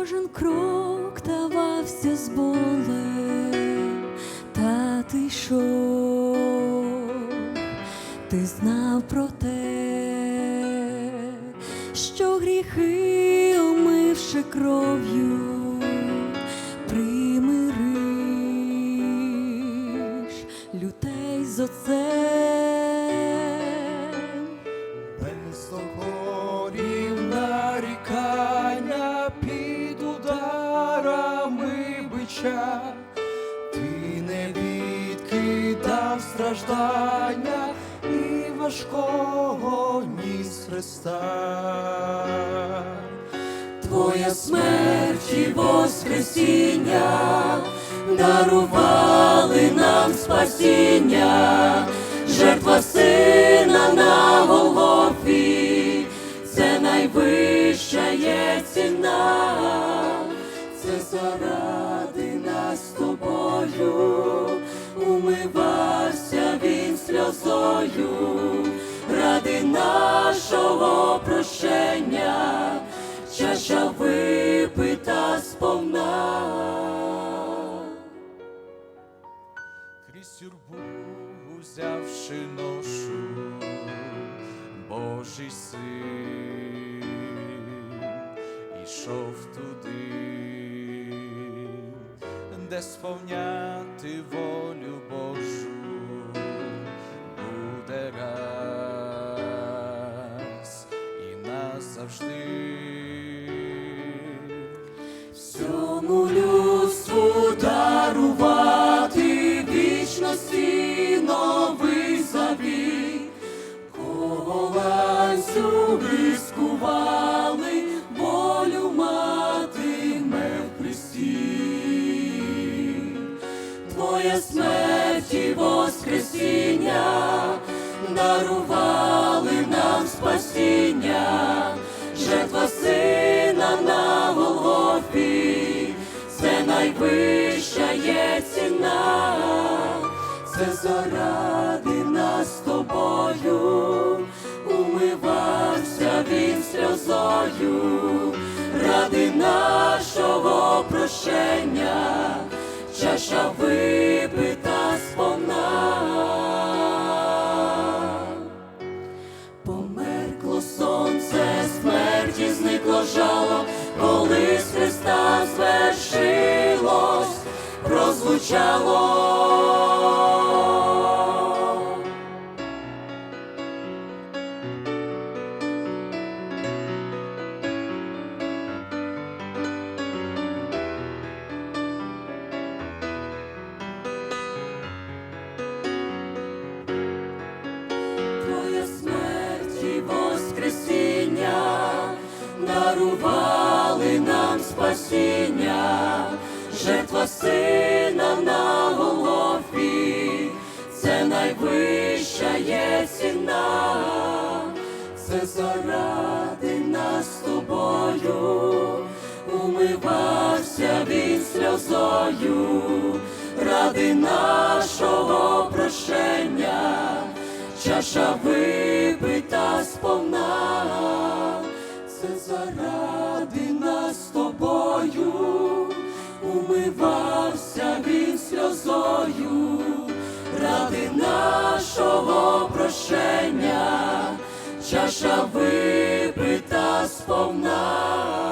кожен крок давався з болем, та ти йшов, ти знав про те, що гріхи, омивши кров'ю, примириш людей з отцем. Бича, ти не відкидав страждання і важкого ніс Христа. Твоя смерть і воскресіння дарували нам спасіння, жертва сина на Голгофі, це найвища є ціна, це нас з тобою, умивався він сльозою, ради нашого прощення чаша випита сповна. Крізь юрбу взявши ношу, Божий син ішов туди, де сповняти волю Божу буде раз і назавжди. Воскресіння дарували нам спасіння, жертва сина на Голгофі, це найвища є ціна, це заради нас з тобою, умивався він сльозою, ради нашого прощення. Чаша випита сповна. Померкло сонце, смерті зникло жало, коли з Христа звершилось, прозвучало. Дарували нам спасіння, жертва сина на Голгофі, це найвища є ціна, це заради нас тобою, умивався він сльозою, ради нашого прощення. Чаша випита сповна, заради нас з тобою, умивався він сльозою, ради нашого прощення, чаша випита сповна.